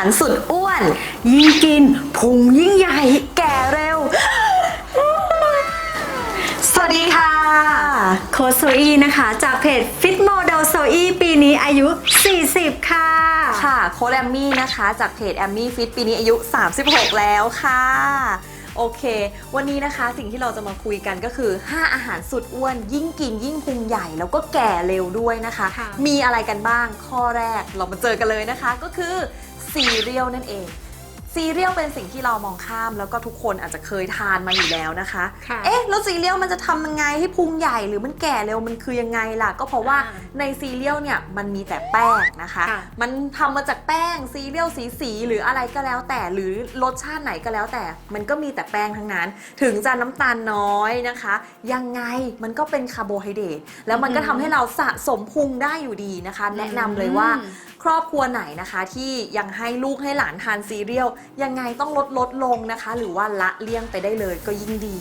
ารสุดอ้วน ยิ่งกินพุงยิ่งใหญ่ แก่เร็ว สวัสดีค่ะ โคชโซอีนะคะจากเพจ Fit Model โซอีปีนี้อายุ 40 ค่ะ ค่ะ โค้ดแอมมี่นะคะจากเพจแอมมี่ฟิตปีนี้อายุ 36 แล้วค่ะโอเค วันนี้นะคะสิ่งที่เราจะมาคุยกันก็คือ 5 อาหารสุดอ้วน ยิ่งกินยิ่งพุงใหญ่แล้วก็แก่เร็วด้วยนะคะค่ะมีอะไรกันบ้างข้อแรกเรามาเจอกันเลยนะคะก็คือ ซีเรียลนั่นเอง ซีเรียลเป็นสิ่งที่เรามองข้ามแล้วก็ทุกคนอาจจะเคยทานมาอยู่แล้วนะคะ ค่ะ เอ๊ะแล้วซีเรียลมันจะทำยังไงให้พุงใหญ่หรือมันแก่เร็วมันคือยังไงล่ะ ก็เพราะว่าอ่าในซีเรียลเนี่ยมันมีแต่แป้งนะคะ ค่ะ มันทำมาจากแป้งซีเรียลสีสีๆหรืออะไรก็แล้วแต่หรือรสชาติไหนก็แล้วแต่ มันก็มีแต่แป้งทั้งนั้น ถึงจะน้ำตาลน้อยนะคะ ยังไงมันก็เป็นคาร์โบไฮเดรตแล้วมันก็ทำให้เราสะสมพุงได้อยู่ดีนะคะ แนะนำเลยว่าอืมครอบครัวไหนนะคะที่ยังให้ลูกให้หลานทานซีเรียลยังไงต้องลดลดลงนะคะ หรือว่าละเลี่ยงไปได้เลยก็ยิ่งดี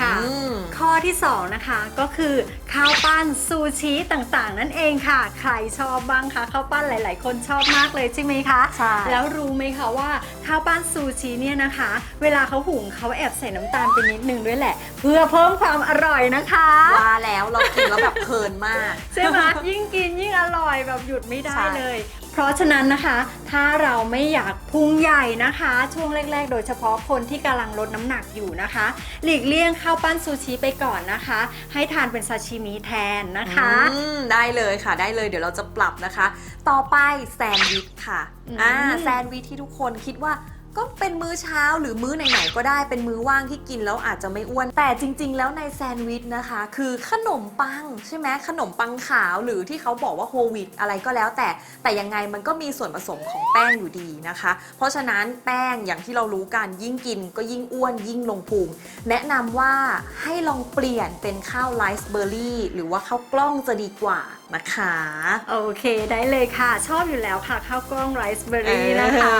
ค่ะอืมข้อที่ 2 นะคะ ก็คือข้าวปั้นซูชิต่างๆ นั่นเองค่ะ ใครชอบบ้างคะข้าวปั้นหลาย ๆ คนชอบมากเลยใช่ไหมคะใช่แล้วรู้ไหมคะว่าข้าวปั้นซูชิเนี่ยนะคะ เวลาเขาหุงเขาแอบใส่น้ำตาลไปนิดนึงด้วยแหละ เพื่อเพิ่มความอร่อยนะคะว่าแล้วเรากินแล้วแบบเพลินมากใช่ไหมยิ่งกินยิ่งอร่อยแบบหยุดไม่ได้ใช่เลยเพราะฉะนั้นนะคะ ถ้าเราไม่อยากพุงใหญ่นะคะ ช่วงแรก ๆ โดยเฉพาะคนที่กำลังลดน้ำหนักอยู่นะคะ หลีกเลี่ยงข้าวปั้นซูชิไปก่อนนะคะ ให้ทานเป็นซาชิมิแทนนะคะอืมได้เลยค่ะได้เลยเดี๋ยวเราจะปรับนะคะ ต่อไปแซนด์วิชค่ะอืมอ่าแซนด์วิชที่ทุกคนคิดว่า ก็เป็นมื้อเช้าหรือมื้อไหนๆก็ได้เป็นมื้อว่างที่กินแล้วอาจจะไม่อ้วน แต่จริง ๆ แล้วในแซนด์วิชนะคะ คือขนมปังใช่ไหมขนมปังขาวหรือที่เขาบอกว่าโฮลวีตอะไรก็แล้วแต่แต่ยังไงมันก็มีส่วนผสมของแป้งอยู่ดีนะคะ เพราะฉะนั้นแป้งอย่างที่เรารู้กันยิ่งกินก็ยิ่งอ้วนยิ่งลงพุงแนะนำว่าให้ลองเปลี่ยนเป็นข้าวไรซ์เบอร์รี่หรือว่าข้าวกล้องจะดีกว่านะคะโอเคได้เลยค่ะ ชอบอยู่แล้วค่ะข้าวกล้องไรซ์เบอร์รี่เออนะคะ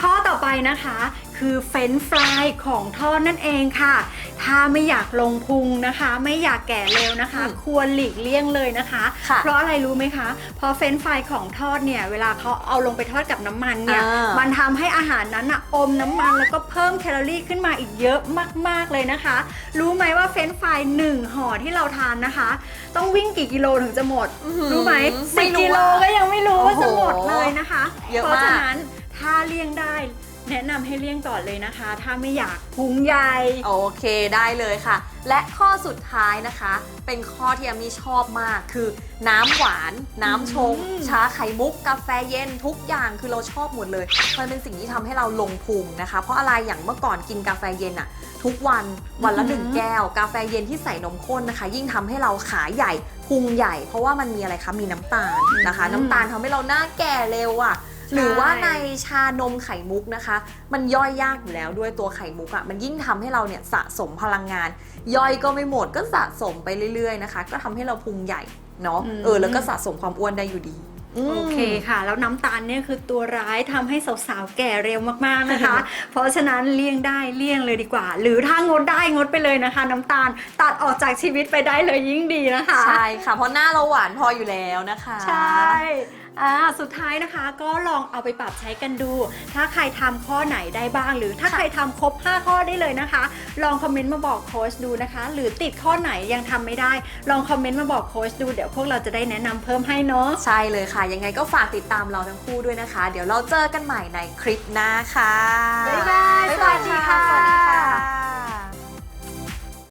ข้อต่อไปนะคะ คือเฟรนช์ฟรายของทอดนั่นเองค่ะ ถ้าไม่อยากลงพุงนะคะ ไม่อยากแก่เร็วนะคะ ควรหลีกเลี่ยงเลยนะคะ ค่ะเพราะอะไรรู้ไหมคะเพราะเฟรนช์ฟรายของทอดเนี่ยเวลาเขาเอาลงไปทอดกับน้ำมันเนี่ยอ่ามั มันทำให้อาหารนั้นอะอมน้ำมันแล้วก็เพิ่มแคลอรี่ขึ้นมาอีกเยอะมากๆเลยนะคะ รู้ไหมว่าเฟรนช์ฟรายหนึ่งห่อที่เราทานนะคะ ต้องวิ่งกี่กิโลถึงจะหมดอื้อหือรู้ไหมไม่สิบรู้กิโลอะก็ยังไม่รู้ว่าจะหมดโอ้โหเลยนะคะ เยอะเพราะมาก ฉะนั้นถ้าเลี่ยงได้ แนะนำให้เลี่ยงก่อนเลยนะคะ ถ้าไม่อยากพุงใหญ่ โอเคได้เลยค่ะ และข้อสุดท้ายนะคะ เป็นข้อที่อามีชอบมากคือน้ำหวาน น้ำชง อืม ชาไข่มุก กาแฟเย็นทุกอย่างคือเราชอบหมดเลย มันเป็นสิ่งที่ทำให้เราลงพุงนะคะ เพราะอะไรอย่างเมื่อก่อนกินกาแฟเย็นอะทุกวันวันละหนึ่งแก้ว กาแฟเย็นที่ใส่นมข้นนะคะ ยิ่งทำให้เราขาใหญ่พุงใหญ่ เพราะว่ามันมีอะไรคะมีน้ำตาลนะคะอืมน้ำตาลทำให้เราหน้าแก่เร็วอะ หรือว่าในชานมไข่มุกนะคะ มันย่อยยากอยู่แล้วด้วยตัวไข่มุกอะ่ะมันยิ่งทำให้เราเนี่ยสะสมพลังงาน ย่อยก็ไม่หมดก็สะสมไปเรื่อยๆนะคะ ก็ทำให้เราพุงใหญ่เนาะอืมเออแล้วก็สะสมความอ้วนได้อยู่ดีมโอเคค่ะ แล้วน้ำตาลเนี่ยคือตัวร้ายทำให้สาวๆแก่เร็วมากๆนะคะ เพราะฉะนั้นเลี่ยงได้เลี่ยงเลยดีกว่า หรือถ้างดได้งดไปเลยนะคะ น้ำตาลตัดออกจากชีวิตไปได้เลยยิ่งดีนะคะ ใช่ค่ะ เพราะหน้าเราหวานพออยู่แล้วนะคะ ใช่ อ่าสุดท้ายนะคะก็ลองเอาไปปรับใช้กันดู ถ้าใครทำข้อไหนได้บ้าง หรือถ้าใครทำครบ 5 ข้อได้เลยนะคะ ลองคอมเมนต์มาบอกโค้ชดูนะคะ หรือติดข้อไหนยังทำไม่ได้ ลองคอมเมนต์มาบอกโค้ชดู เดี๋ยวพวกเราจะได้แนะนำเพิ่มให้เนาะ ใช่เลยค่ะ ยังไงก็ฝากติดตามเราทั้งคู่ด้วยนะคะ เดี๋ยวเราเจอกันใหม่ในคลิปหน้าค่ะบ๊ายบา